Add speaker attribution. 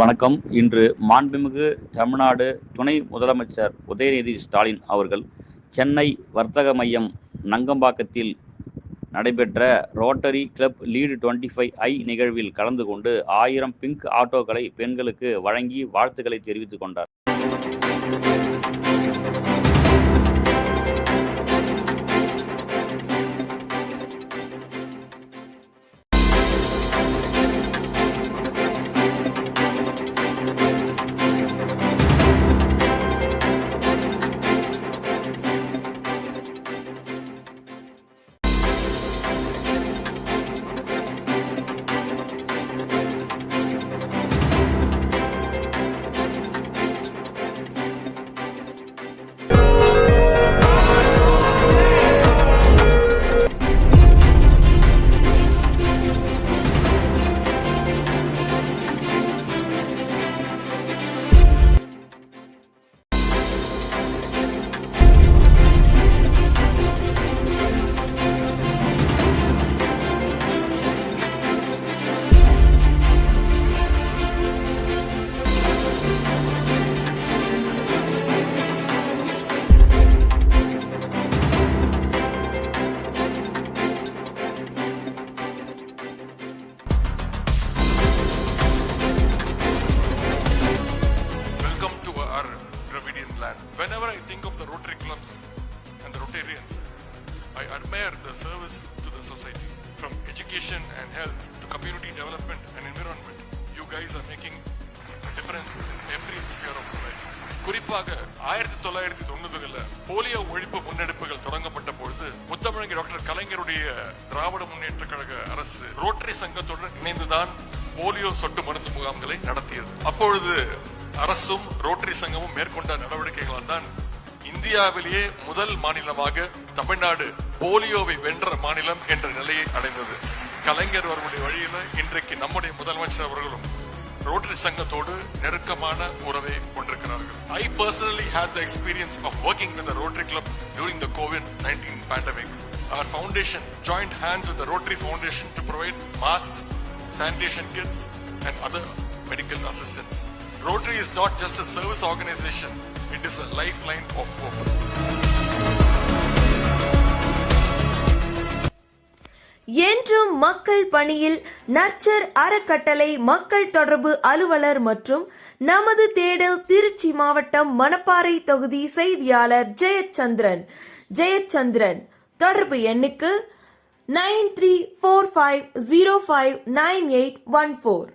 Speaker 1: வணக்கம். இன்று மாண்புமிகு தமிழ்நாடு துணை முதலமைச்சர் உதயநிதி ஸ்டாலின் அவர்கள் சென்னை வர்த்தக மையம் நங்கம்பாக்கத்தில் நடைபெற்ற Rotary Club lead twenty five I நிகழ்வில் கலந்து கொண்டு ஆயிரம் பிங்க் ஆட்டோக்களை பெண்களுக்கு வழங்கி வாழ்த்துக்களை தெரிவித்துக் கொண்டார்.
Speaker 2: Land. Whenever I think of the Rotary clubs and the Rotarians, I admire the service to the society. From education and health to community development and environment, you guys are making a difference in every sphere of life. குறிப்பாக ஆயிரத்தி தொள்ளாயிரத்தி தொண்ணூறுகளில் polio ஒழிப்பு முன்னெடுப்புகள் தொடங்கப்பட்ட பொழுது முத்தமிழங்க doctor கலைஞருடைய திராவிட முன்னேற்ற கழக அரசு ரோட்டரி சங்கத்துடன் இணைந்துதான் போலியோ சொட்டு மருந்து முகாம்களை நடத்தியது அப்பொழுது அரசும் ரோட்டரி சங்கமும் மேற்கொண்ட நடவடிக்கைகளால் தான் இந்தியாவிலேயே முதல் மாநிலமாக தமிழ்நாடு போலியோவை வென்ற மாநிலம் என்ற நிலையை அடைந்தது. கலைஞர் அவர்களுடைய வழியில இன்றைக்கு நம்முடைய முதலமைச்சர் அவர்களும் ரோட்டரி சங்கத்தோடு நெருக்கமான உறவை கொண்டிருக்கிறார்கள். I personally hate the experience of working with Rotary Club during the Covid nineteen pandemic Our foundation joined hands with the Rotary Foundation to provide masks, sanitation kits, and other medical assistance. Rotary is not just a service organization, it is a lifeline of hope.
Speaker 3: என்றும் மக்கள் பணியில் nurture அறக்கட்டளை மக்கள் தொடர்பு அலுவலர் மற்றும் நமது தேடல் திருச்சி மாவட்டம் மணப்பாறை தொகுதி செய்தியாளர் ஜெயச்சந்திரன் ஜெயச்சந்திரன் தொடர்பு எண்ணுக்கு nine three four five zero five nine eight one four